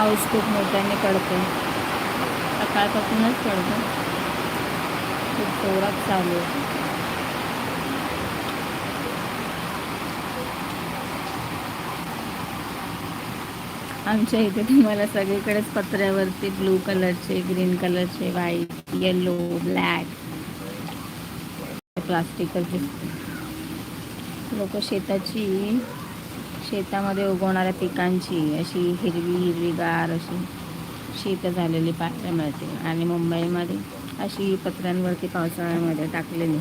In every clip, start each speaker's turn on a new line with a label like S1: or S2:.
S1: पाऊस खूप मोठ्याने पडतो. सकाळपासूनच पडतो. खूप जोरात चालू आहे. आमच्या इथे तुम्हाला सगळीकडेच पत्र्यावरती ब्लू कलरचे ग्रीन कलरचे व्हाईट येलो ब्लॅक प्लास्टिकच दिसते लोक शेताची शेतामध्ये उगवणाऱ्या पिकांची अशी हिरवी हिरवीगार अशी शेत झालेली पाहायला मिळते. आणि मुंबईमध्ये अशी पत्र्यांवरती पावसाळ्यामध्ये टाकलेली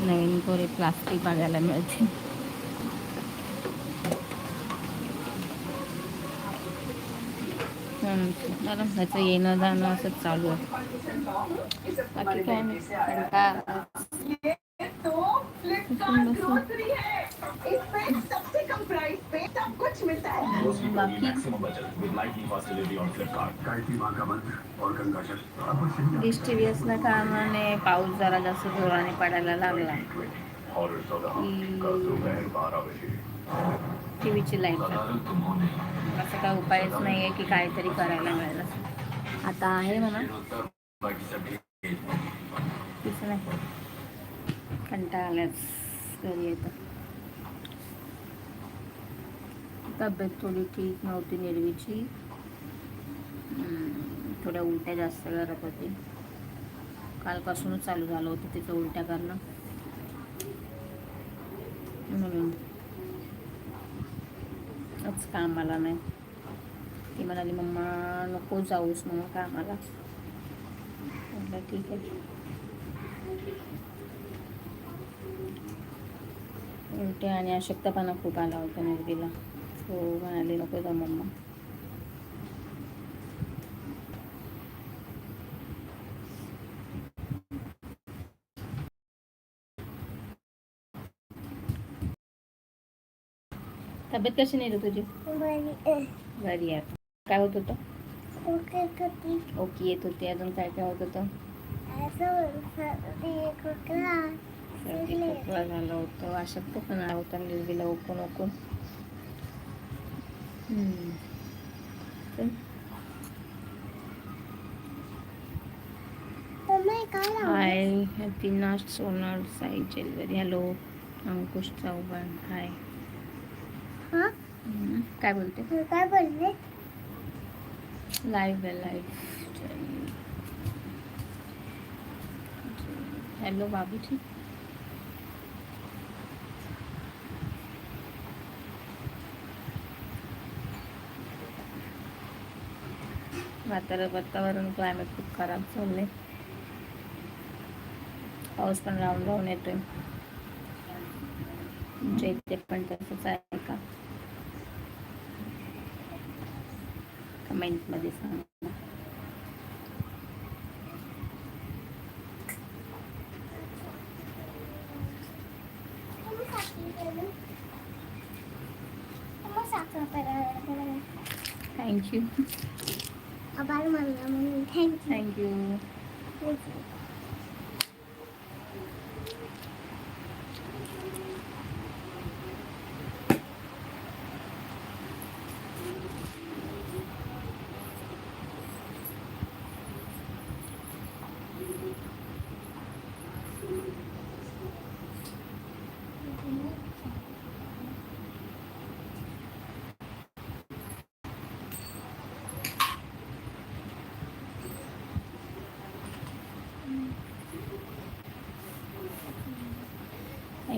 S1: नवीन कोरी प्लास्टिक बघायला मिळते. मला ह्याचं येणं जाणं असंच चालू आहे. बाकी काय नाही. बाकी डिश टी व्ही असल्या कारणाने पाऊस जरा जास्त जोराने पडायला लागला. टी व्हीची लाइट असं काय उपायच नाही आहे की काहीतरी करायला मिळेल. आता आहे म्हणा. तीच नाही. कंटाळा आल्याच घरी येतं. तब्येत थोडी ठीक नव्हती निर्वीची थोड्या उलट्या जास्त करत होते. कालपासूनच चालू झालं होतं तिथं उलट्या करणं. म्हणून आज कामाला नाही. ती म्हणाली मम्मा नको जाऊस म्हणून कामाला. म्हटलं ठीक आहे. उलट्या आणि अशक्तपणा खूप आला होता निर्गीला हो म्हणाली नको जा मम्मा तब्येत कशी नाही तुझी बरी आहे काय होत होतं ओके येत होती अजून काय काय होत होतं झालं होतं अशक्तपणा होता निर्गीला ओकून ओकून. हाय हॅपीना Sonal Sai जेलवरी. Hello Ankush Chauhan hi. काय बोलते?
S2: काय बोलले?
S1: लाईव्ह आहे लाईव्ह हॅलो बाबूजी. वातावरण वातावरण क्लायमेट खूप खराब चाललंय. पाऊस पण राहून राहून येतोय. तुमच्या इथे पण तसंच आहे का? कमेंटमध्ये सांगा. थँक्यू
S2: आभार मानला म्हणून
S1: thank you thank you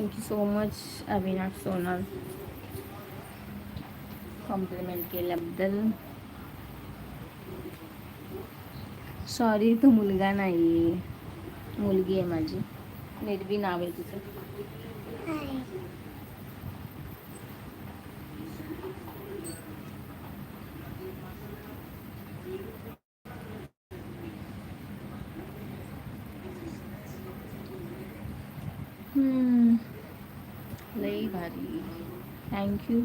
S1: thank you so much Avinash Sonal compliment केल्याबद्दल. सॉरी तो मुलगा नाही मुलगी आहे माझी. निर्वी नाव आहे
S2: हाय
S1: हम्म. लई भारी थँक्यू